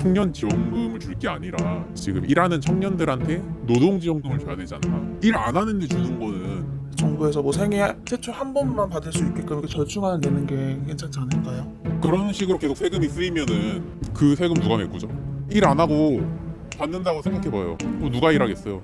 청년 지원금을 줄 게 아니라 지금 일하는 청년들한테 노동 지원금을 줘야 않나? 일안 하는데 주는 거는 정부에서 뭐 생애 최초 한 번만 받을 수 있게끔 이렇게 절충안을 내는 게 괜찮지 않을까요? 그런 식으로 계속 세금이 쓰이면은 그 세금 누가 메꾸죠? 일 안 하고 받는다고 생각해봐요. 뭐 누가 일하겠어요?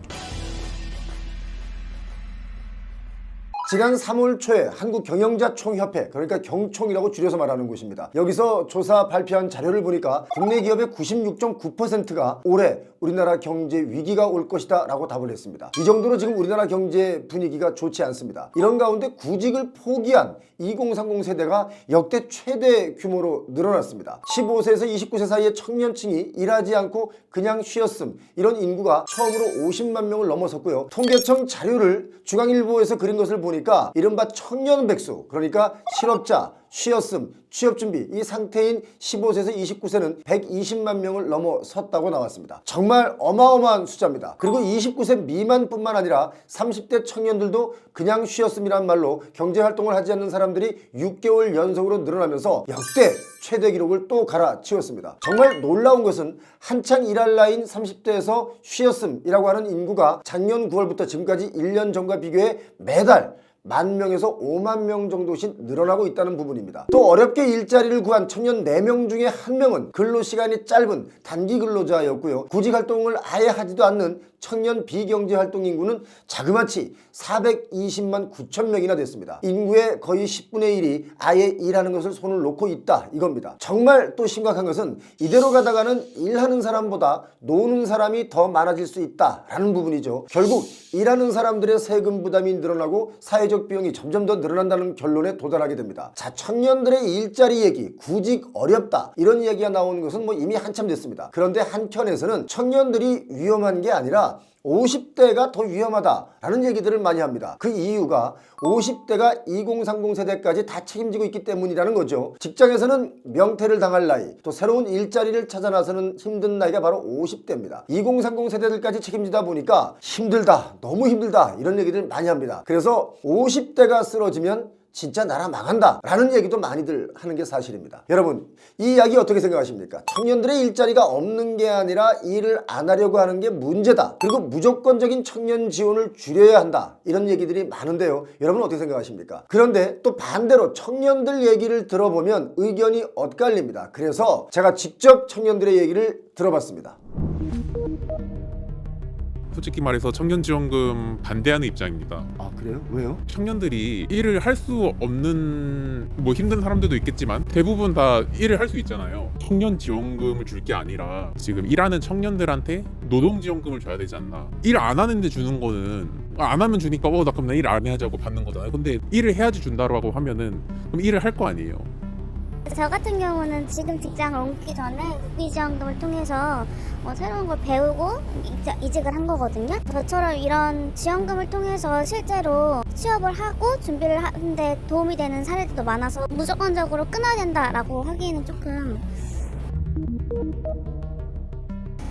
지난 3월 초에 한국경영자총협회 그러니까 경총이라고 줄여서 말하는 곳입니다. 여기서 조사 발표한 자료를 보니까 국내 기업의 96.9%가 올해 우리나라 경제 위기가 올 것이다 라고 답을 했습니다. 이 정도로 지금 우리나라 경제 분위기가 좋지 않습니다. 이런 가운데 구직을 포기한 2030 세대가 역대 최대 규모로 늘어났습니다. 15세에서 29세 사이의 청년층이 일하지 않고 그냥 쉬었음 이런 인구가 처음으로 50만 명을 넘어섰고요. 통계청 자료를 중앙일보에서 그린 것을 보니 까 이른바 청년 백수 그러니까 실업자 쉬었음, 취업준비 이 상태인 15세에서 29세는 120만 명을 넘어섰다고 나왔습니다. 정말 어마어마한 숫자입니다. 그리고 29세 미만뿐만 아니라 30대 청년들도 그냥 쉬었음이란 말로 경제활동을 하지 않는 사람들이 6개월 연속으로 늘어나면서 역대 최대 기록을 또 갈아치웠습니다. 정말 놀라운 것은 한창 일할 나이인 30대에서 쉬었음이라고 하는 인구가 작년 9월부터 지금까지 1년 전과 비교해 매달 만 명에서 5만 명 정도씩 늘어나고 있다는 부분입니다. 또 어렵게 일자리를 구한 청년 4명 중에 1명은 근로시간이 짧은 단기 근로자였고요. 구직 활동을 아예 하지도 않는 청년 비경제 활동 인구는 자그마치 420만 9천 명이나 됐습니다. 인구의 거의 10분의 1이 아예 일하는 것을 손을 놓고 있다 이겁니다. 정말 또 심각한 것은 이대로 가다가는 일하는 사람보다 노는 사람이 더 많아질 수 있다라는 부분이죠. 결국 일하는 사람들의 세금 부담이 늘어나고 사회적 비용이 점점 더 늘어난다는 결론에 도달하게 됩니다. 자, 청년들의 일자리 얘기, 구직 어렵다 이런 얘기가 나오는 것은 뭐 이미 한참 됐습니다. 그런데 한켠에서는 청년들이 위험한 게 아니라 50대가 더 위험하다라는 얘기들을 많이 합니다. 그 이유가 50대가 2030 세대까지 다 책임지고 있기 때문이라는 거죠. 직장에서는 명퇴를 당할 나이, 또 새로운 일자리를 찾아 나서는 힘든 나이가 바로 50대입니다. 2030 세대들까지 책임지다 보니까 힘들다, 너무 힘들다 이런 얘기들 많이 합니다. 그래서 50대가 쓰러지면 진짜 나라 망한다 라는 얘기도 많이들 하는 게 사실입니다. 여러분 이 이야기 어떻게 생각하십니까? 청년들의 일자리가 없는 게 아니라 일을 안 하려고 하는 게 문제다. 그리고 무조건적인 청년 지원을 줄여야 한다. 이런 얘기들이 많은데요. 여러분 어떻게 생각하십니까? 그런데 또 반대로 청년들 얘기를 들어보면 의견이 엇갈립니다. 그래서 제가 직접 청년들의 얘기를 들어봤습니다. 솔직히 말해서 청년 지원금 반대하는 입장입니다. 아 그래요? 왜요? 청년들이 일을 할 수 없는 뭐 힘든 사람들도 있겠지만 대부분 다 일을 할 수 있잖아요. 청년 지원금을 줄 게 아니라 지금 일하는 청년들한테 노동 지원금을 줘야 되지 않나. 일 안 하는데 주는 거는 안 하면 주니까 어나 그럼 나 일 안 해야지 고 받는 거잖아요. 근데 일을 해야지 준다라고 하면은 그럼 일을 할 거 아니에요. 저 같은 경우는 지금 직장을 옮기 전에 국비지원금을 통해서 뭐 새로운 걸 배우고 이직- 이직을 한 거거든요. 저처럼 이런 지원금을 통해서 실제로 취업을 하고 준비를 하는데 도움이 되는 사례들도 많아서 무조건적으로 끊어야 된다라고 하기에는 조금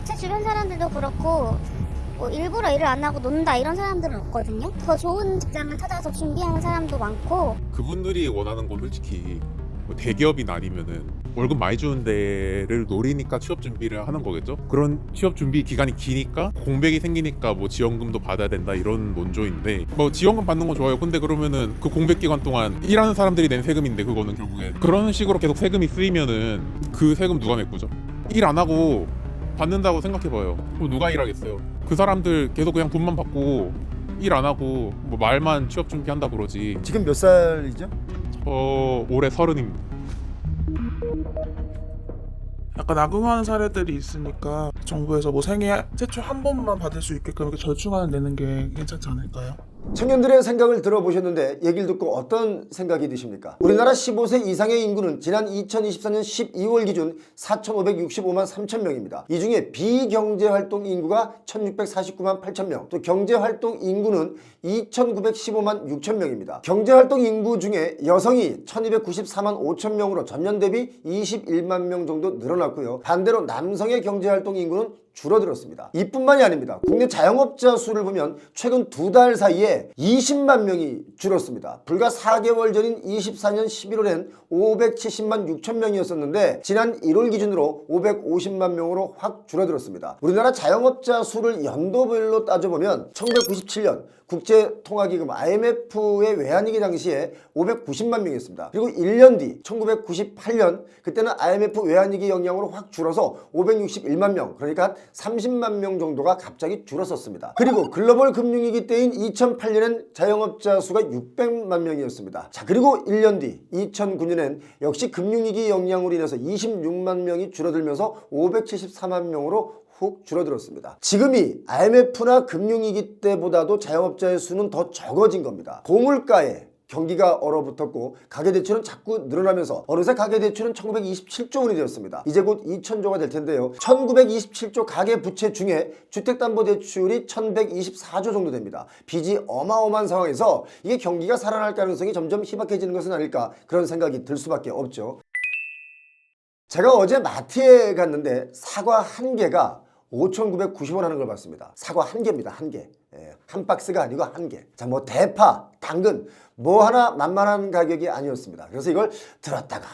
제 주변 사람들도 그렇고 뭐 일부러 일을 안 하고 논다 이런 사람들은 없거든요. 더 좋은 직장을 찾아서 준비하는 사람도 많고 그분들이 원하는 건 솔직히 뭐 대기업이나 아니면은 월급 많이 주는 데를 노리니까 취업 준비를 하는 거겠죠. 그런 취업 준비 기간이 기니까 공백이 생기니까 뭐 지원금도 받아야 된다 이런 논조인데 뭐 지원금 받는 건 좋아요. 근데 그러면은 그 공백 기간 동안 일하는 사람들이 낸 세금인데 그거는 결국에 그런 식으로 계속 세금이 쓰이면은 그 세금 누가 메꾸죠? 일 안 하고 받는다고 생각해봐요. 그럼 누가 일하겠어요? 그 사람들 계속 그냥 돈만 받고 일 안 하고 뭐 말만 취업 준비한다 그러지. 지금 몇 살이죠? 어 올해 서른입니다. 약간 악용하는 사례들이 있으니까 정부에서 뭐 생애 최초 한 번만 받을 수 있게끔 이렇게 절충안을 내는 게 괜찮지 않을까요? 청년들의 생각을 들어보셨는데 얘기를 듣고 어떤 생각이 드십니까? 우리나라 15세 이상의 인구는 지난 2024년 12월 기준 4,565만 3천 명입니다. 이 중에 비경제활동 인구가 1,649만 8천 명, 또 경제활동 인구는 2,915만 6천 명입니다. 경제활동 인구 중에 여성이 1,294만 5천 명으로 전년 대비 21만 명 정도 늘어났고요. 반대로 남성의 경제활동 인구는 줄어들었습니다. 이뿐만이 아닙니다. 국내 자영업자 수를 보면 최근 두 달 사이에 만에 20만 명이 줄었습니다. 불과 4개월 전인 24년 11월엔 570만 6천 명이었었는데 지난 1월 기준으로 550만 명으로 확 줄어들었습니다. 우리나라 자영업자 수를 연도별로 따져보면 1997년 국제통화기금 IMF의 외환위기 당시에 590만 명이었습니다. 그리고 1년 뒤 1998년 그때는 IMF 외환위기 영향으로 확 줄어서 561만 명 그러니까 30만 명 정도가 갑자기 줄었었습니다. 그리고 글로벌 금융위기 때인 2008년엔 자영업자 수가 600만 명이었습니다. 자 그리고 1년 뒤 2009년엔 역시 금융위기 영향으로 인해서 26만 명이 줄어들면서 574만 명으로 훅 줄어들었습니다. 지금이 IMF나 금융위기 때보다도 자영업자의 수는 더 적어진 겁니다. 고물가에 경기가 얼어붙었고 가계대출은 자꾸 늘어나면서 어느새 가계대출은 1927조 원이 되었습니다. 이제 곧 2000조가 될 텐데요. 1927조 가계부채 중에 주택담보대출이 1124조 정도 됩니다. 빚이 어마어마한 상황에서 이게 경기가 살아날 가능성이 점점 희박해지는 것은 아닐까 그런 생각이 들 수밖에 없죠. 제가 어제 마트에 갔는데 사과 한 개가 5,990원 하는 걸 봤습니다. 사과 한 개입니다. 한 개. 예, 한 박스가 아니고 한 개. 자, 뭐 대파, 당근 뭐 하나 만만한 가격이 아니었습니다. 그래서 이걸 들었다가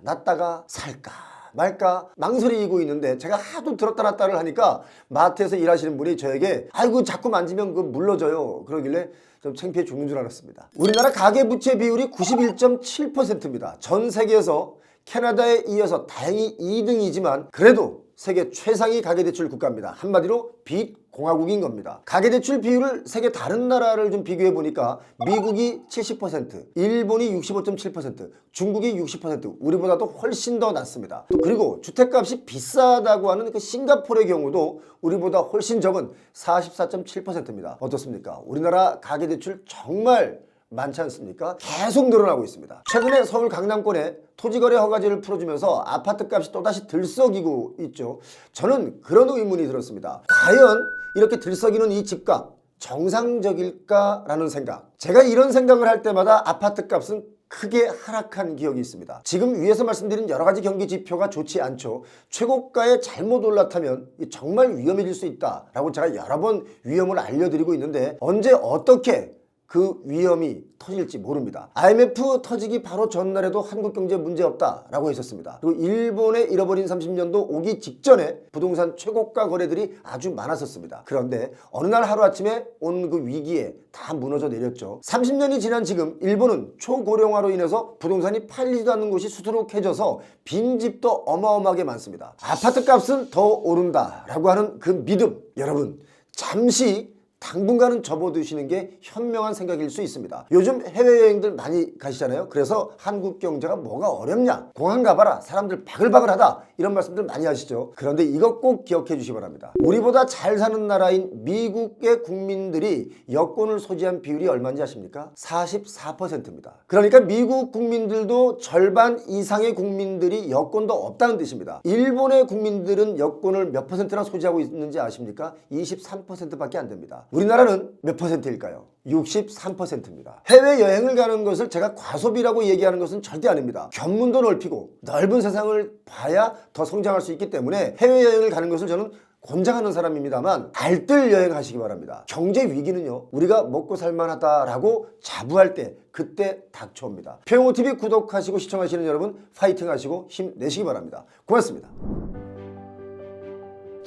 놨다가 살까 말까 망설이고 있는데 제가 하도 들었다 놨다를 하니까 마트에서 일하시는 분이 저에게 아이고 자꾸 만지면 그 물러져요. 그러길래 좀 창피해 죽는 줄 알았습니다. 우리나라 가계부채 비율이 91.7%입니다. 전 세계에서 캐나다에 이어서 다행히 2등이지만 그래도 세계 최상위 가계대출 국가입니다. 한마디로 빚 공화국인 겁니다. 가계대출 비율을 세계 다른 나라를 좀 비교해 보니까 미국이 70%, 일본이 65.7%, 중국이 60%, 우리보다도 훨씬 더 낮습니다. 또 그리고 주택값이 비싸다고 하는 그 싱가포르의 경우도 우리보다 훨씬 적은 44.7%입니다. 어떻습니까? 우리나라 가계대출 정말 많지 않습니까? 계속 늘어나고 있습니다. 최근에 서울 강남권에 토지거래 허가제를 풀어주면서 아파트 값이 또다시 들썩이고 있죠. 저는 그런 의문이 들었습니다. 과연 이렇게 들썩이는 이 집값 정상적일까라는 생각. 제가 이런 생각을 할 때마다 아파트 값은 크게 하락한 기억이 있습니다. 지금 위에서 말씀드린 여러 가지 경기 지표가 좋지 않죠. 최고가에 잘못 올라타면 정말 위험해질 수 있다라고 제가 여러 번 위험을 알려드리고 있는데 언제 어떻게 그 위험이 터질지 모릅니다. IMF 터지기 바로 전날에도 한국 경제 문제 없다라고 했었습니다. 그리고 일본의 잃어버린 30년도 오기 직전에 부동산 최고가 거래들이 아주 많았었습니다. 그런데 어느 날 하루아침에 온 그 위기에 다 무너져 내렸죠. 30년이 지난 지금 일본은 초고령화로 인해서 부동산이 팔리지도 않는 곳이 수두룩해져서 빈집도 어마어마하게 많습니다. 아파트 값은 더 오른다라고 하는 그 믿음 여러분 잠시 당분간은 접어두시는 게 현명한 생각일 수 있습니다. 요즘 해외여행들 많이 가시잖아요. 그래서 한국 경제가 뭐가 어렵냐? 공항 가봐라. 사람들 바글바글하다. 이런 말씀들 많이 하시죠. 그런데 이것 꼭 기억해 주시기 바랍니다. 우리보다 잘 사는 나라인 미국의 국민들이 여권을 소지한 비율이 얼마인지 아십니까? 44%입니다. 그러니까 미국 국민들도 절반 이상의 국민들이 여권도 없다는 뜻입니다. 일본의 국민들은 여권을 몇 퍼센트나 소지하고 있는지 아십니까? 23%밖에 안 됩니다. 우리나라는 몇 퍼센트일까요? 63%입니다. 해외여행을 가는 것을 제가 과소비라고 얘기하는 것은 절대 아닙니다. 견문도 넓히고 넓은 세상을 봐야 더 성장할 수 있기 때문에 해외여행을 가는 것을 저는 권장하는 사람입니다만 알뜰 여행하시기 바랍니다. 경제 위기는요 우리가 먹고 살만하다라고 자부할 때 그때 닥쳐옵니다. 평호TV 구독하시고 시청하시는 여러분 파이팅 하시고 힘내시기 바랍니다. 고맙습니다.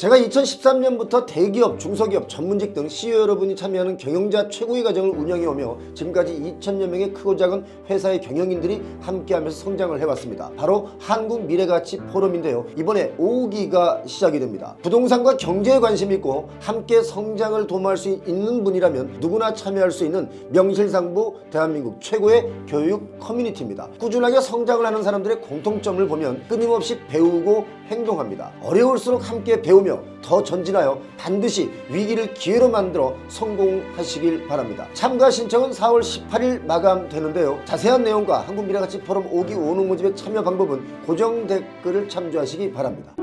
제가 2013년부터 대기업, 중소기업, 전문직 등 CEO 여러분이 참여하는 경영자 최고의 과정을 운영해 오며 지금까지 2천여 명의 크고 작은 회사의 경영인들이 함께하면서 성장을 해왔습니다. 바로 한국 미래가치 포럼인데요. 이번에 5기가 시작이 됩니다. 부동산과 경제에 관심 있고 함께 성장을 도모할 수 있는 분이라면 누구나 참여할 수 있는 명실상부 대한민국 최고의 교육 커뮤니티입니다. 꾸준하게 성장을 하는 사람들의 공통점을 보면 끊임없이 배우고 행동합니다. 어려울수록 함께 배우며 더 전진하여 반드시 위기를 기회로 만들어 성공하시길 바랍니다. 참가 신청은 4월 18일 마감되는데요. 자세한 내용과 한국미래가치 포럼 5기 오는 모집의 참여 방법은 고정 댓글을 참조하시기 바랍니다.